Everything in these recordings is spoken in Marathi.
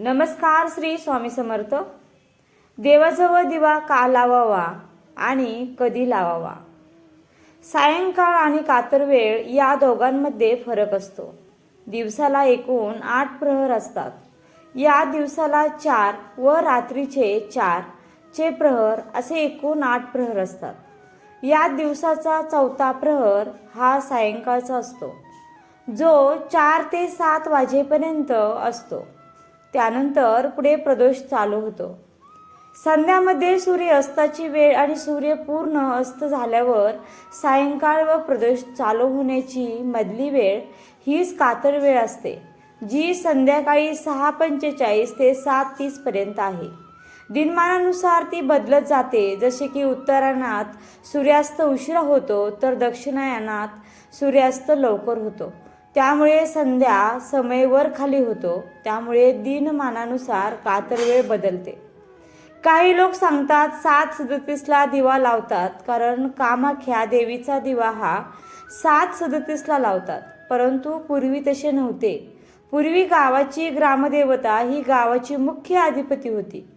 नमस्कार श्री स्वामी समर्थ. देवाजवळ दिवा का लावावा आणि कधी लावावा? सायंकाळ आणि कातरवेळ या दोघांमध्ये फरक असतो. दिवसाला एकूण आठ प्रहर असतात. या दिवसाला चार व रात्रीचे चार चे प्रहर असे एकूण आठ प्रहर असतात. या दिवसाचा चौथा प्रहर हा सायंकाळचा असतो. जो चार ते सात वाजेपर्यंत असतो. त्यानंतर पुढे प्रदोष चालू होतो. संध्यामध्ये सूर्य अस्ताची वेळ आणि सूर्य पूर्ण अस्त झाल्यावर सायंकाळ व प्रदोष चालू होण्याची मधली वेळ हीच कातर वेळ असते जी संध्याकाळी सहा पंचेचाळीस ते सात तीसपर्यंत आहे. दिनमानानुसार ती बदलत जाते जसे की उत्तरायणात सूर्यास्त उशिरा होतो तर दक्षिणायनात सूर्यास्त लवकर होतो. त्यामुळे संध्या समयवर खाली होतो. त्यामुळे दिनमानानुसार कातर वेळ बदलते. काही लोक सांगतात सात सदतीसला दिवा लावतात कारण कामाख्या देवीचा दिवा हा सात सदतीसला लावतात. परंतु पूर्वी तसे नव्हते. पूर्वी गावाची ग्रामदेवता ही गावाची मुख्य अधिपती होती.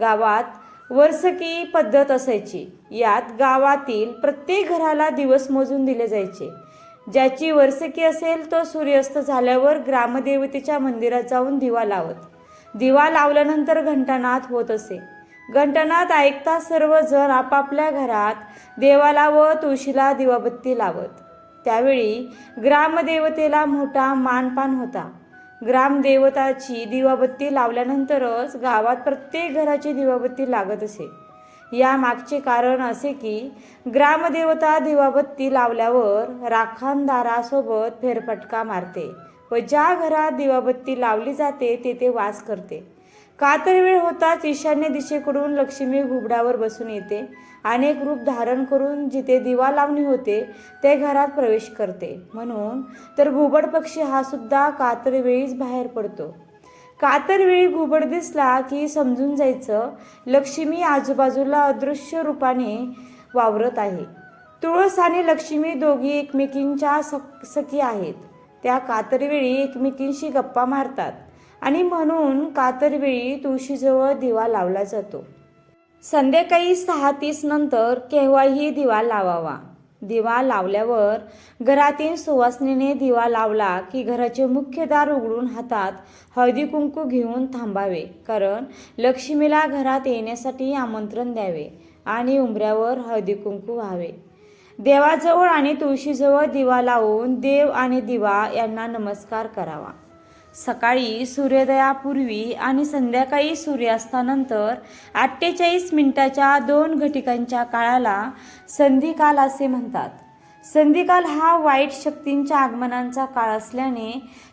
गावात वर्षकी पद्धत असायची. यात गावातील प्रत्येक घराला दिवस मोजून दिले जायचे. ज्याची वर्षकी असेल तो सूर्यास्त झाल्यावर ग्रामदेवतेच्या मंदिरात जाऊन दिवा लावत. दिवा लावल्यानंतर घंटानाद होत असे. घंटानाद ऐकता सर्वजण आपापल्या घरात देवाला व तुळशीला दिवाबत्ती लावत. त्यावेळी ग्रामदेवतेला मोठा मानपान होता. ग्रामदेवताची दिवाबत्ती लावल्यानंतरच गावात प्रत्येक घराची दिवाबत्ती लागत असे. या मागचे कारण असे की ग्रामदेवता दिवाबत्ती लावल्यावर राखणदारासोबत फेरफटका मारते व ज्या घरात दिवाबत्ती लावली जाते तेथे वास करते. कातरवेळ होताच ईशान्य दिशेकडून लक्ष्मी घुबडावर बसून येते. अनेक रूप धारण करून जिथे दिवा लावणी होते ते घरात प्रवेश करते. म्हणून तर घुबड पक्षी हा सुद्धा कातरवेळीच बाहेर पडतो. कातर वेळी घुबड दिसला की समजून जायचं लक्ष्मी आजूबाजूला अदृश्य रूपाने वावरत आहे. तुळस आणि लक्ष्मी दोघी एकमेकींच्या सख सखी आहेत. त्या कातरवेळी एकमेकींशी गप्पा मारतात आणि म्हणून कातरवेळी तुळशीजवळ दिवा लावला जातो. संध्याकाळी सहा तीस नंतर केव्हाही दिवा लावावा. दिवा लावल्यावर घरातील सुवासनीने दिवा लावला की घराचे मुख्य दार उघडून हातात हळदी कुंकू घेऊन थांबावे. कारण लक्ष्मीला घरात येण्यासाठी आमंत्रण द्यावे आणि उंबऱ्यावर हळदी कुंकू व्हावे. देवाजवळ आणि तुळशीजवळ दिवा लावून देव आणि दिवा यांना नमस्कार करावा. सकाळी सूर्योदयापूर्वी आणि संध्याकाळी सूर्यास्तानंतर अठ्ठेचाळीस मिनिटाच्या दोन घटिकांच्या काळाला संधिकाल असे म्हणतात. संधिकाल हा वाईट शक्तींच्या आगमनांचा काळ असल्याने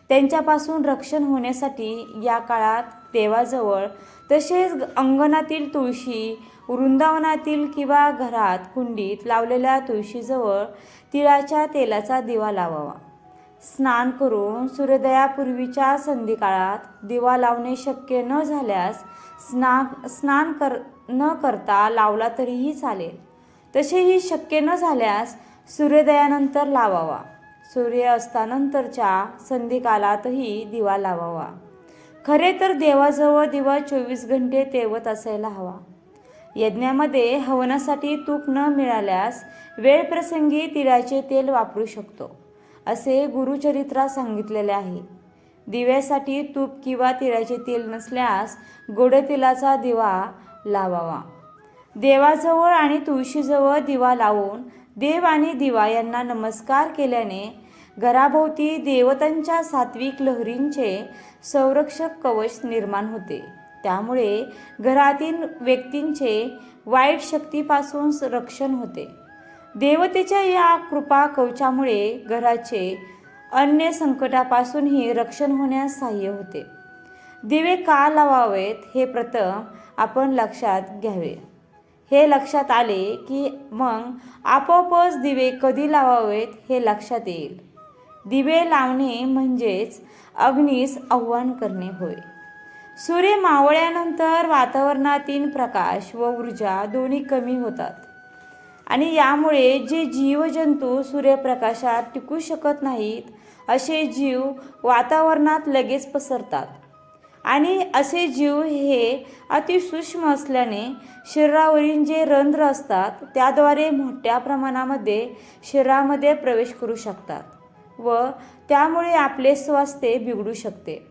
त्यांच्यापासून रक्षण होण्यासाठी या काळात देवाजवळ तसेच अंगणातील तुळशी वृंदावनातील किंवा घरात कुंडीत लावलेल्या तुळशीजवळ तिळाच्या तेलाचा दिवा लावावा. स्नान करून सूर्योदयापूर्वीच्या संधिकाळात दिवा लावणे शक्य न झाल्यास स्नान स्नान कर न करता लावला तरीही चालेल. तसेही शक्य न झाल्यास सूर्योदयानंतर लावावा. सूर्य अस्तानंतरच्या संधिकालातही दिवा लावावा. खरे तर देवाजवळ दिवा चोवीस घंटे तेवत असायला हवा. यज्ञामध्ये हवनासाठी तूप न मिळाल्यास वेळप्रसंगी तिळाचे तेल वापरू शकतो. असे गुरुचरित्रात सांगितलेले आहे. दिव्यासाठी तूप किंवा तिळाचे तेल नसल्यास गोड तेलाचा दिवा लावावा. देवाजवळ आणि तुळशीजवळ दिवा लावून देव आणि दिवा यांना नमस्कार केल्याने घराभोवती देवतांच्या सात्विक लहरींचे संरक्षक कवच निर्माण होते. त्यामुळे घरातील व्यक्तींचे वाईट शक्तीपासून रक्षण होते. देवतेच्या या कृपा कवचामुळे घराचे अन्य संकटापासूनही रक्षण होण्यास सहाय्य होते. दिवे का लावावेत हे प्रथम आपण लक्षात घ्यावे. हे लक्षात आले की मग आपोआपच दिवे कधी लावावेत हे लक्षात येईल. दिवे लावणे म्हणजेच अग्नीस आव्हान करणे होय. सूर्य मावळ्यानंतर वातावरणातील प्रकाश व ऊर्जा दोन्ही कमी होतात. आणि यामुळे जे जीवजंतू सूर्यप्रकाशात टिकू शकत नाहीत असे जीव वातावरणात लगेच पसरतात. आणि असे जीव हे अतिसूक्ष्म असल्याने शरीरावरील जे रंध्र असतात त्याद्वारे मोठ्या प्रमाणामध्ये शरीरामध्ये प्रवेश करू शकतात व त्यामुळे आपले स्वास्थ्य बिघडू शकते.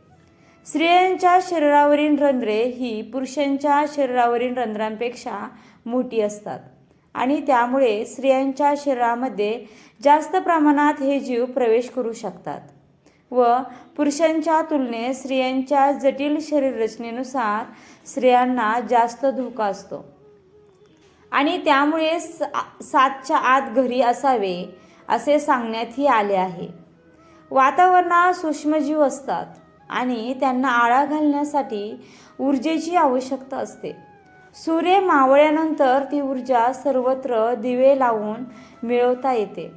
स्त्रियांच्या शरीरावरील रंध्रे ही पुरुषांच्या शरीरावरील रंध्रांपेक्षा मोठी असतात. आणि त्यामुळे स्त्रियांच्या शरीरामध्ये जास्त प्रमाणात हे जीव प्रवेश करू शकतात. व पुरुषांच्या तुलनेत स्त्रियांच्या जटिल शरीररचनेनुसार स्त्रियांना जास्त धोका असतो. आणि त्यामुळे सातच्या आत घरी असावे असे सांगण्यातही आले आहे. वातावरणात सूक्ष्मजीव असतात आणि त्यांना आळा घालण्यासाठी ऊर्जेची आवश्यकता असते. सूर्य मावळल्यानंतर ती ऊर्जा सर्वत्र दिवे लावून मिळवता येते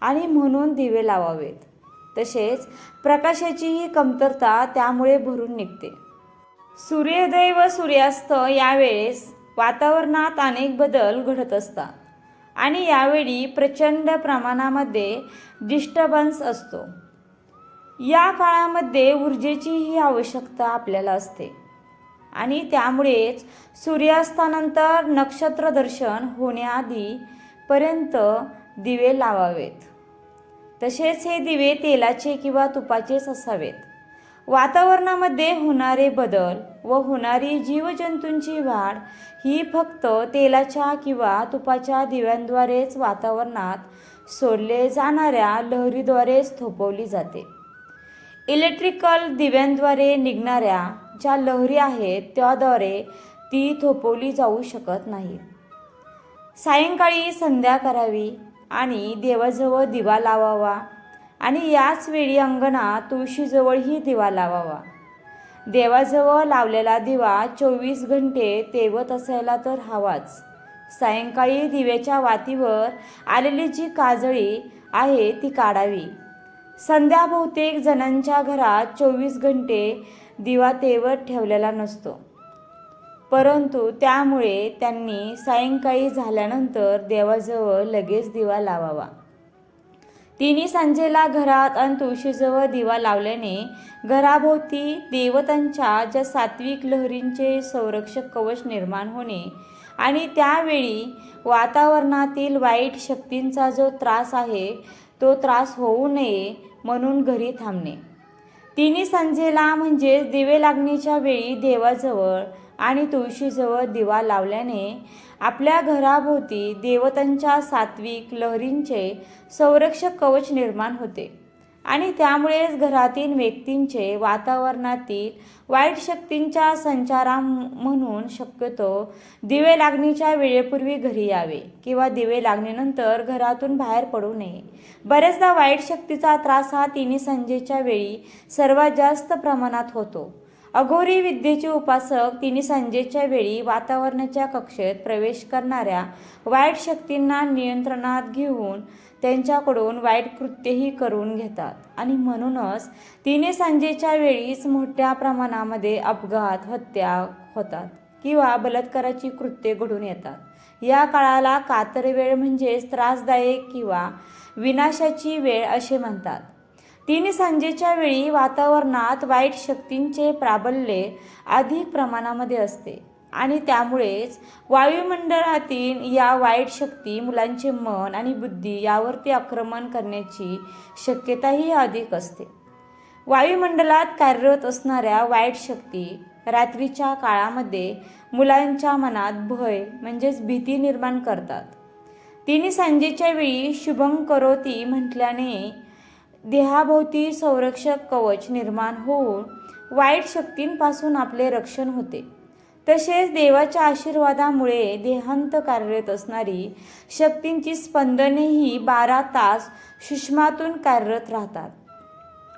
आणि म्हणून दिवे लावावेत. तसेच प्रकाशाचीही कमतरता त्यामुळे भरून निघते. सूर्योदय व सूर्यास्त यावेळेस वातावरणात अनेक बदल घडत असतात आणि यावेळी प्रचंड प्रमाणामध्ये डिस्टर्बन्स असतो. या काळामध्ये ऊर्जेचीही आवश्यकता आपल्याला असते. आणि त्यामुळेच सूर्यास्तानंतर नक्षत्र दर्शन होण्याआधी पर्यंत दिवे लावावेत. तसेच हे दिवे तेलाचे किंवा तुपाचेच असावेत. वातावरणामध्ये होणारे बदल व होणारी जीवजंतूंची वाढ ही फक्त तेलाच्या किंवा तुपाच्या दिव्यांद्वारेच वातावरणात सोडले जाणाऱ्या लहरीद्वारेच थोपवली जाते. इलेक्ट्रिकल दिव्यांद्वारे निघणाऱ्या ज्या लहरी आहेत त्याद्वारे ती थोपवली जाऊ शकत नाही. सायंकाळी संध्या करावी आणि देवाजवळ दिवा लावावा आणि याच वेळी अंगणात तुळशीजवळही दिवा लावावा. देवाजवळ लावलेला दिवा चोवीस घंटे तेवत असायला तर हवाच. सायंकाळी दिव्याच्या वातीवर आलेली जी काजळी आहे ती काढावी. संध्या बहुतेक जणांच्या घरात चोवीस घंटे दिवा तेवत ठेवलेला नसतो. परंतु त्यामुळे त्यांनी सायंकाळी झाल्यानंतर देवाजवळ लगेच दिवा लावावा. तिन्ही सांजेला घरात आणि तुळशीजवळ दिवा लावल्याने घराभोवती देवतांच्या ज्या सात्विक लहरींचे संरक्षक कवच निर्माण होणे आणि त्यावेळी वातावरणातील वाईट शक्तींचा जो त्रास आहे तो त्रास होऊ नये म्हणून घरी थांबणे. तिन्ही संजेला म्हणजेच दिवे लागणीच्या वेळी देवाजवळ आणि तुळशीजवळ दिवा लावल्याने आपल्या घराभोवती देवतांच्या सात्विक लहरींचे संरक्षक कवच निर्माण होते. आणि त्यामुळेच घरातील व्यक्तींचे वातावरणातील वाईट शक्तींच्या संचारा म्हणून शक्यतो दिवे लागणीच्या वेळेपूर्वी घरी यावे किंवा दिवे लागणीनंतर घरातून बाहेर पडू नये. बऱ्याचदा वाईट शक्तीचा त्रास हा तिन्ही संजेच्या वेळी सर्वात जास्त प्रमाणात होतो. अघोरी विद्येचे उपासक तिन्ही संजेच्या वेळी वातावरणाच्या कक्षेत प्रवेश करणाऱ्या वाईट शक्तींना नियंत्रणात घेऊन त्यांच्याकडून वाईट कृत्येही करून घेतात. आणि म्हणूनच तिने सांजेच्या वेळीच मोठ्या प्रमाणामध्ये अपघात हत्या होतात किंवा बलात्काराची कृत्ये घडून येतात. या काळाला कातर वेळ म्हणजेच त्रासदायक किंवा विनाशाची वेळ असे म्हणतात. तिने सांजेच्या वेळी वातावरणात वाईट शक्तींचे प्राबल्य अधिक प्रमाणामध्ये असते. आणि त्यामुळेच वायुमंडळातील या वाईट शक्ती मुलांचे मन आणि बुद्धी यावरती आक्रमण करण्याची शक्यताही अधिक असते. वायुमंडलात कार्यरत असणाऱ्या वाईट शक्ती रात्रीच्या काळामध्ये मुलांच्या मनात भय म्हणजेच भीती निर्माण करतात. तिने सांजेच्या वेळी शुभं करोती म्हटल्याने देहाभोवती संरक्षक कवच निर्माण होऊन वाईट शक्तींपासून आपले रक्षण होते. तसेच देवाच्या आशीर्वादामुळे देहांत कार्यरत असणारी शक्तींची स्पंदनेही बारा तास सुषमातून कार्यरत राहतात.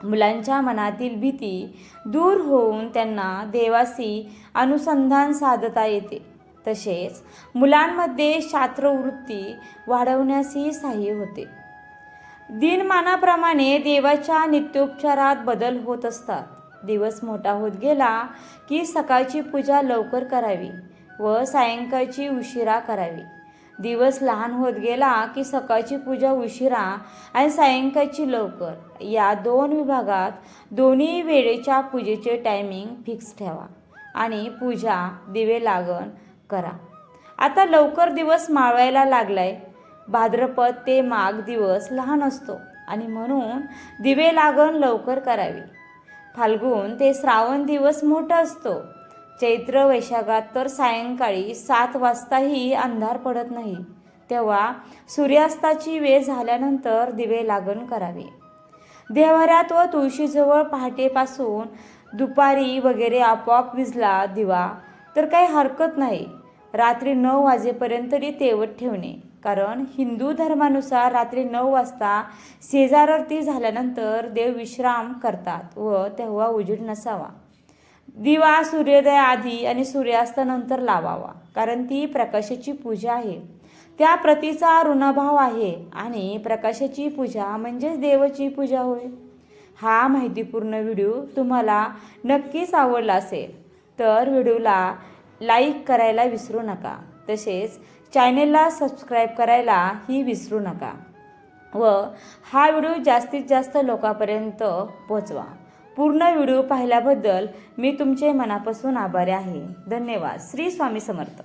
मुलांच्या मनातील भीती दूर होऊन त्यांना देवाशी अनुसंधान साधता येते. तसेच मुलांमध्ये शास्त्रवृत्ती वाढवण्यासही सहाय्य होते. दिनमानाप्रमाणे देवाच्या नित्योपचारात बदल होत असतात. दिवस मोठा होत गेला की सकाळची पूजा लवकर करावी व सायंकाळची उशिरा करावी. दिवस लहान होत गेला की सकाळची पूजा उशिरा आणि सायंकाळची लवकर. या दोन विभागात दोन्ही वेळेच्या पूजेचे टायमिंग फिक्स ठेवा आणि पूजा दिवे लागण करा. आता लवकर दिवस माळवायला लागलाय. भाद्रपद ते माघ दिवस लहान असतो आणि म्हणून दिवे लागण लवकर करावी. फाल्गुन ते श्रावण दिवस मोठा असतो. चैत्र वैशाखात तर सायंकाळी सात वाजताही अंधार पडत नाही. तेव्हा सूर्यास्ताची वेळ झाल्यानंतर दिवे लागण करावे. देवाऱ्यात व तुळशीजवळ पहाटेपासून दुपारी वगैरे आपोआप विजला दिवा तर काही हरकत नाही. रात्री नऊ वाजेपर्यंत तरी तेवत ठेवणे. कारण हिंदू धर्मानुसार रात्री नऊ वाजता शेजारती झाल्यानंतर देव विश्राम करतात व तेव्हा उजीड नसावा. दिवा सूर्योदयाआधी आणि सूर्यास्तानंतर लावावा कारण ती प्रकाशाची पूजा आहे. त्या प्रतीचा ऋणभाव आहे आणि प्रकाशाची पूजा म्हणजेच देवाची पूजा होय. हा माहितीपूर्ण व्हिडिओ तुम्हाला नक्कीच आवडला असेल तर व्हिडिओला लाईक करायला विसरू नका. तसेच चॅनेलला सबस्क्राईब करायलाही विसरू नका व हा व्हिडिओ जास्तीत जास्त लोकांपर्यंत पोचवा पूर्ण व्हिडिओ पाहिल्याबद्दल मी तुमचे मनापासून आभारी आहे. धन्यवाद. श्री स्वामी समर्थ.